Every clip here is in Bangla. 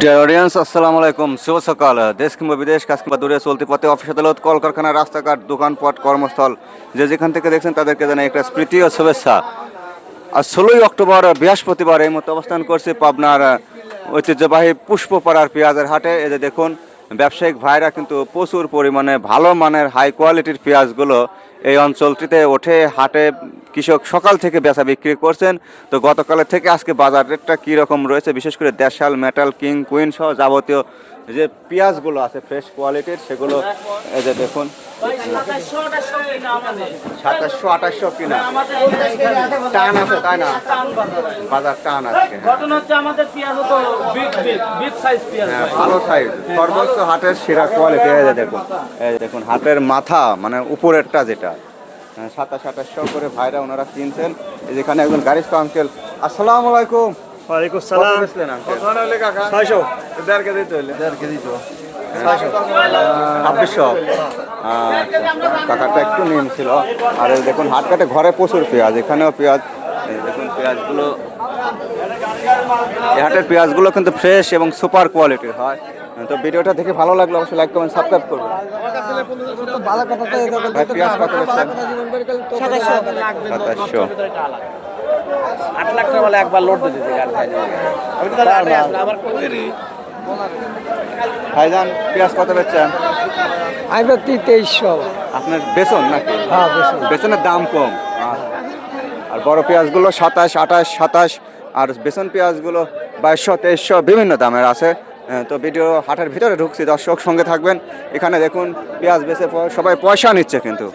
ডিয়ার অডিয়েন্স আসসালামু আলাইকুম শুভ সকাল দেশ কিংবা বিদেশ কাজ কিংবা দূরে চলতি পথে অফিস আদালত কলকারখানা রাস্তাঘাট দোকানপাট কর্মস্থল যে যেখান থেকে দেখছেন তাদেরকে জানাই একটা স্মৃতি ও শুভেচ্ছা আর ষোলোই অক্টোবর, বৃহস্পতিবার এই মতো অবস্থান করছে পাবনার ঐতিহ্যবাহী পুষ্পপাড়ার পেঁয়াজের হাটে। এই যে দেখুন, ব্যবসায়িক ভাইরা কিন্তু প্রচুর পরিমাণে ভালো মানের হাই কোয়ালিটির পেঁয়াজগুলো এই অঞ্চলটিতে ওঠে হাটে কৃষক সকাল থেকে বেচা বিক্রি করছেন। তো গতকালের থেকে আজকে বাজার রেটটা কী রকম রয়েছে? বিশেষ করে দেশাল মেটাল কিং কুইন সহ যাবতীয় যে পেঁয়াজগুলো আছে ফ্রেশ কোয়ালিটির সেগুলো এই যে দেখুন। সাতাশশো আঠাশশো কিনা। টান আছে তাই না? বাজার টান আছে পেঁয়াজ। হ্যাঁ, ভালো সাইজ সর্বোচ্চ হাটের সেরা কোয়ালিটি এই যে দেখুন। এই দেখুন হাটের মাথা মানে উপরেরটা যেটা। হ্যাঁ, সাতাশ আঠাশশো করে ভাইরা ওনারা কিনছেন। যেখানে একজন গাড়িস্থ আঙ্কেল আসসালামু আলাইকুম। ওয়ালাইকুম সালাম। ছয়শো। দেড় কেজি তৈলে দেড় কেজি তো। ছাব্বিশশো। আচ্ছা টাকাটা একটু আর দেখুন হাট কাটে ঘরে প্রচুর পেঁয়াজ। এখানেও পেঁয়াজ দেখুন পেঁয়াজগুলো এই হাটের পেঁয়াজগুলো কিন্তু ফ্রেশ এবং সুপার কোয়ালিটির হয়। তো ভিডিওটা দেখে ভালো লাগল অবশ্যই লাইক কমেন্ট সাবস্ক্রাইব করবেন ভাই পেঁয়াজ কত বেচছেন? সাতাশশো। আট লাখ টাকা বলে একবার লোড দিতে আমি তো তাহলে আটে আসলে আবার কই ভাইজান পেঁয়াজ কত বেচছেন? আমি তেইশশো। আপনার বেতন নাকি? হ্যাঁ, বেতন। বেতনের দাম কম। আর বড় পেঁয়াজগুলো সাতাশ আঠাশ সাতাশ আর বেসন পেঁয়াজগুলো বাইশশো তেইশশো বিভিন্ন দামের আছে। তো ভিডিও হাটের ভিতরে ঢুকছি, দর্শক সঙ্গে থাকবেন। এখানে দেখুন, পেঁয়াজ বেছে সবাই পয়সা নিচ্ছে কিন্তু।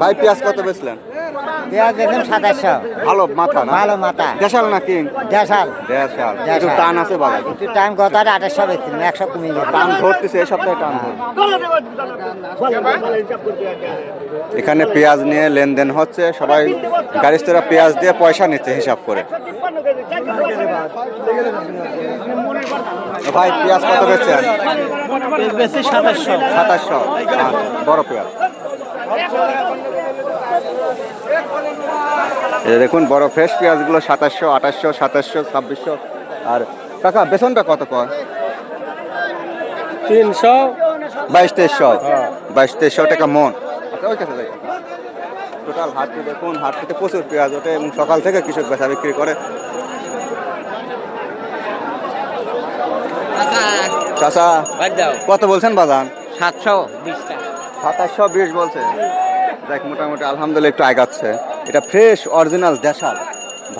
ভাই, পেঁয়াজ কত বেচলেন? পেঁয়াজ দেখুন সাতাশশো। ভালো মাথা না? ভালো মাথা। দেশাল নাকি দেশাল। দেশাল। দেশাল। একটু টান আছে বাজার। একটু টাইম কত? আর আঠাশশো বেশি একশো কমে গেছে। টান ধরতেছে এই সপ্তাহে টান এখানে পেঁয়াজ নিয়ে লেনদেন হচ্ছে সবাই গাড়িস্তরা পেঁয়াজ দিয়ে পয়সা নিচ্ছে হিসাব করে। ভাই পেঁয়াজ কত বেচছেন? বেশি সাতাশশো। সাতাশশো। বড় পেঁয়াজ। দেখুন বড় ফ্রেশ পেঁয়াজগুলো সাতাশশো আঠাশশো সাতাশশো ছাব্বিশশো। আর কাকা বেসনটা কত কয়? তিনশো। বাইশ তেইশশো। বাইশ তেইশশো টাকা মন। আচ্ছা ওই কাছে যাই। টোটাল হাটটি দেখুন হাটটিতে প্রচুর পেঁয়াজ ওঠে এবং সকাল থেকে কৃষক বেচা বিক্রি করে। চাচা কত বলছেন বাজান সাতশো বিশটা। সাতাশশো বিশ বলছে। দেখ মোটামুটি আলহামদুলিল্লাহ একটু আগাচ্ছে। এটা ফ্রেশ অরিজিনাল দেশাল।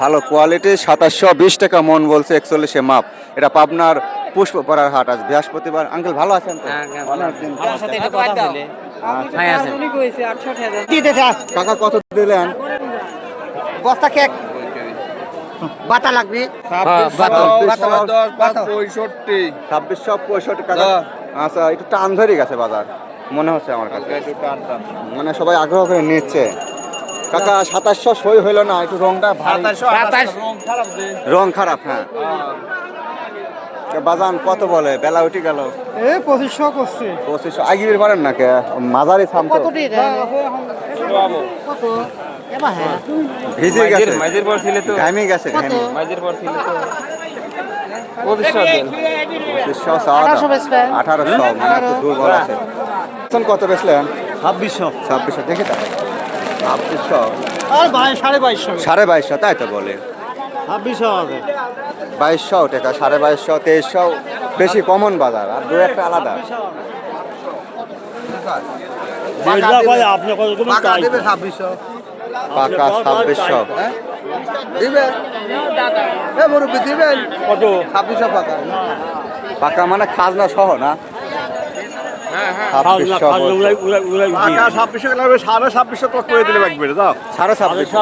ভালো কোয়ালিটি সাতাশশো বিশ টাকা মন বলছে একচল্লিশে মাপ। এটা পাবনার পুষ্পপাড়ার হাট আজ বৃহস্পতিবার। আঙ্কেল ভালো আছেন তো? অনেকদিন পর। আমার সাথে একটু কথা হলে আচ্ছা। দিতে থাক কাকা কত দিলেন? বস্তা কেক। বাতা লাগবে। ছাব্বিশশো পঁয়ষট্টি টাকা। আচ্ছা একটু টান ধরে গেছে বাজার। মনে হচ্ছে আমার কাছে। মানে সবাই আগ্রহ করে নিচ্ছে। কাকা সাতাশশো সই হইল না একটু রংটা। রং খারাপ হ্যাঁ। বাজান কত বলে? বেলা উঠে গেল। এ পঁচিশশো করছে। পঁচিশশো। পারেন না কে? মাঝারি থাম তো। ভিজে গেছে। মাঝের পর ছিলে তো। ঘামে গেছে মাঝের পর ছিলে তো। পঁচিশশো আঠারোশো মানে দুর্বল আছে। কত বেচলেন ছাব্বিশশো। ছাব্বিশশো দেখে তা। ছাব্বিশশো। আর ভাই সাড়ে বাইশশো। সাড়ে বাইশশো তাই তো বলে। ছাব্বিশশো হবে। বাইশশো টাকা সাড়ে বাইশশো তেইশশো বেশি কমন বাজার আর দু একটা আলাদা। আপনি কত করবেন তাই পাকা ছাব্বিশশো। কত? পাকা মানে খাজনা সহ না? খাজনা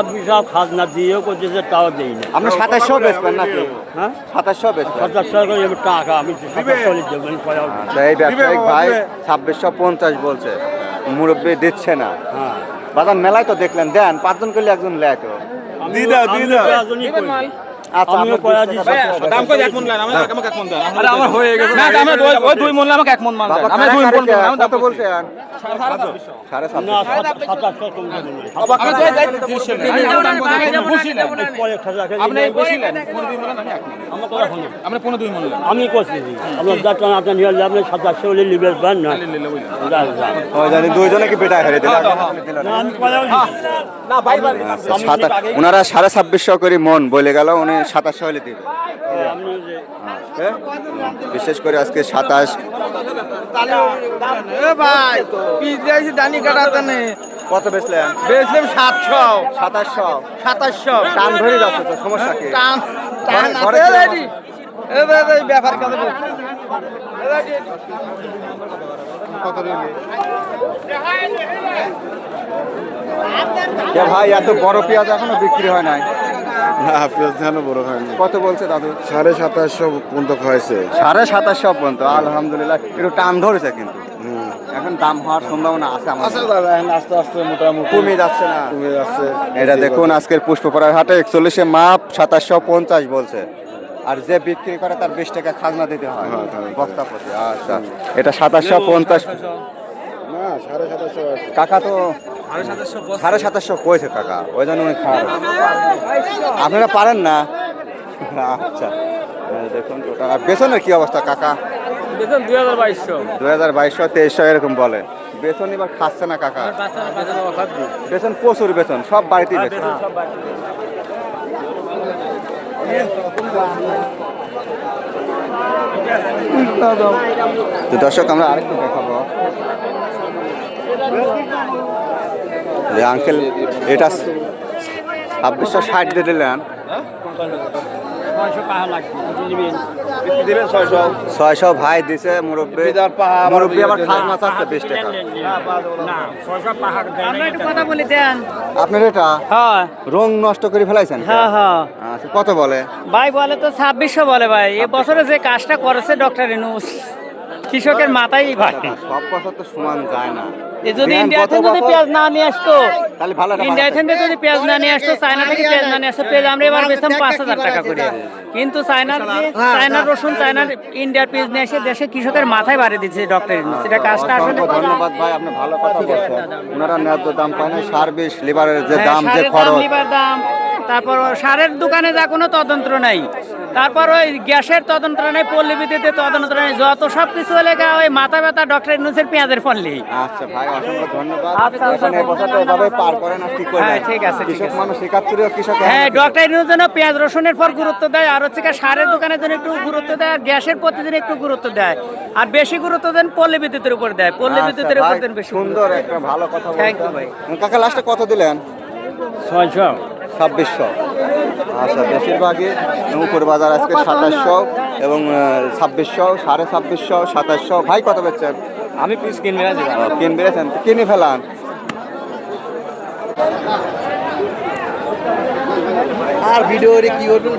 খাজনা খাজনা দিয়েও করতেছে তাও দেই না। সাতাশশো বেচবেন নাকি? হ্যাঁ? সাতাশশো বেচবেন। পঞ্চাশ টাকা আমি পরে আচ্ছা এই ব্যবসায়িক ভাই ছাব্বিশশো পঞ্চাশ বলছে মুরব্বী দিচ্ছে না। হ্যাঁ। বাজার মেলায় তো দেখলেন দেন পাঁচজন করলে একজন লেয় তো দি দাও আচ্ছা, মন মন হয়ে আমি মন মন মন মন মন মন করছি আপনার সাতাশশো হলে লিবের পান না দুইজনে কি বেটা হেরে দিল না, আমি কয়া দিচ্ছি। না ভাই ভাই সাতা ওনারা সাড়ে ছাব্বিশশো করে মন বলে গেল উনি সাতাশশো হলে দিবে। হ্যাঁ? বিশেষ করে আজকে সাতাশ। এ ভাই পিস দিয়েছি দানি কাটাতে নেই কত বেচলেন? বেচলাম সাতশো। সাতাশশো। সাতাশশো। টান ধরে যাচ্ছে তো সমস্যা কি? টান টান ব্যাপার কত ভাই এত বড় পেঁয়াজ এখনও বিক্রি হয় নাই। না পেঁয়াজ ধানও বড় হয়নি কত বলছে দাদু? সাড়ে সাতাশশো পর্যন্ত হয়েছে। সাড়ে সাতাশশো পর্যন্ত আলহামদুলিল্লাহ। একটু টান ধরেছে কিন্তু। এখন দাম হওয়ার সম্ভাবনা আছে আমার। এখন আস্তে আস্তে মোটামুটি কমে যাচ্ছে না। কমে যাচ্ছে। এটা দেখুন আজকের পুষ্পপাড়ার হাটে একচল্লিশে মাপ সাতাশশো পঞ্চাশ বলছে। আর যে বিক্রি করে তার বিশ টাকা খাজনা দিতে হয়। হ্যাঁ, বস্তা প্রতি আচ্ছা। এটা সাতাশশো পঞ্চাশ না সাড়ে সাতাশশো কাকা তো সাড়ে সাতাশশো কয়েছে কাকা ওই জন্য উনি খাওয়া আপনারা পারেন না? আচ্ছা। দেখুন আর বেতনের কি অবস্থা কাকা? বেতন দুই হাজার বাইশশো। দুই হাজার বাইশশো তেইশশো এরকম বলে। বেতন এবার খাচ্ছে না কাকা। বেতন প্রচুর বেতন সব বাড়িতেই বেতন তো দর্শক আমরা আরেকটু দেখাবো। যে আঙ্কেল এটা ছাব্বিশশো ষাট দিয়ে দিলেন। ছয়শো ভাই দিছে মুরব্বী। মুরব্বী আবার বিয়ে খাজনা চাচ্ছে বিশ টাকা। আপনার এটা? হ্যাঁ রং নষ্ট করে ফেলাইছেন হ্যাঁ হ্যাঁ। আচ্ছা, কত বলে? ভাই বলে তো ছাব্বিশশো বলে ভাই। এ বছরে যে কাজটা করেছে ডক্টর ইনুস। কৃষকের মাথায় ভাই সব বছর তো সমান যায় না। যদি ইন্ডিয়া থেকে যদি পেঁয়াজ না নিয়ে আসতো তাহলে ভালো ইন্ডিয়া থেকে যদি পেঁয়াজ না নিয়ে আসতো চায়না থেকে পেঁয়াজ না নিয়ে আসতো পেঁয়াজ আমরা এবার বেচতাম পাঁচ হাজার টাকা করে। কিন্তু চায়নার চায়নার রসুন চায়নার ইন্ডিয়ার পেঁয়াজ নিয়ে এসে দেশে কৃষকের মাথায় বাড়ি দিচ্ছে ডক্টর ইনুস এটা কাজটা আসলে ধন্যবাদ ভাই আপনি ভালো কথা বলছেন। ওনারা ন্যায্য দাম পায় না সার বিষ লিভারের যে হ্যাঁ, দাম যে খরচ। লিভার দাম। তারপর সারের দোকানে যা কোনো তদন্ত নাই। তারপর ওই গ্যাসের তদন্ত নাই পল্লী বিদ্যুতের তদন্ত নাই যত সব কিছু হলে গা ওই মাথা ব্যথা ডক্টর ইনুসের পেঁয়াজের ফললি আচ্ছা ভাই অসংখ্য ধন্যবাদ। আচ্ছা, আচ্ছা, এই এভাবে পার করেন আর কি হ্যাঁ, ঠিক আছে, কৃষক মানুষ একাত্তরেও কৃষক হ্যাঁ ডক্টর ইনুস যেন পেঁয়াজ রসুনের পর গুরুত্ব দেয় আর হচ্ছে সারের দোকানের জন্য একটু গুরুত্ব দেয় আর গ্যাসের প্রতিদিন একটু গুরুত্ব দেয়। আর বেশি গুরুত্ব দেন পল্লী বিদ্যুতের উপর দেয় পল্লী বিদ্যুতের উপর দেন বেশি সুন্দর একটা ভালো কথা Thank you, বলছেন। কাকা লাস্টে কত দিলেন? ছয়শো। ছাব্বিশশো। আচ্ছা বেশিরভাগই উপর বাজার আজকে সাতাশশো এবং ছাব্বিশশো সাড়ে ছাব্বিশশো সাতাশশো। ভাই কত বেচছেন? আমি পিস কিনবে বেড়েছেন কিনে ফেলান। আর ভিডিও কি করবেন?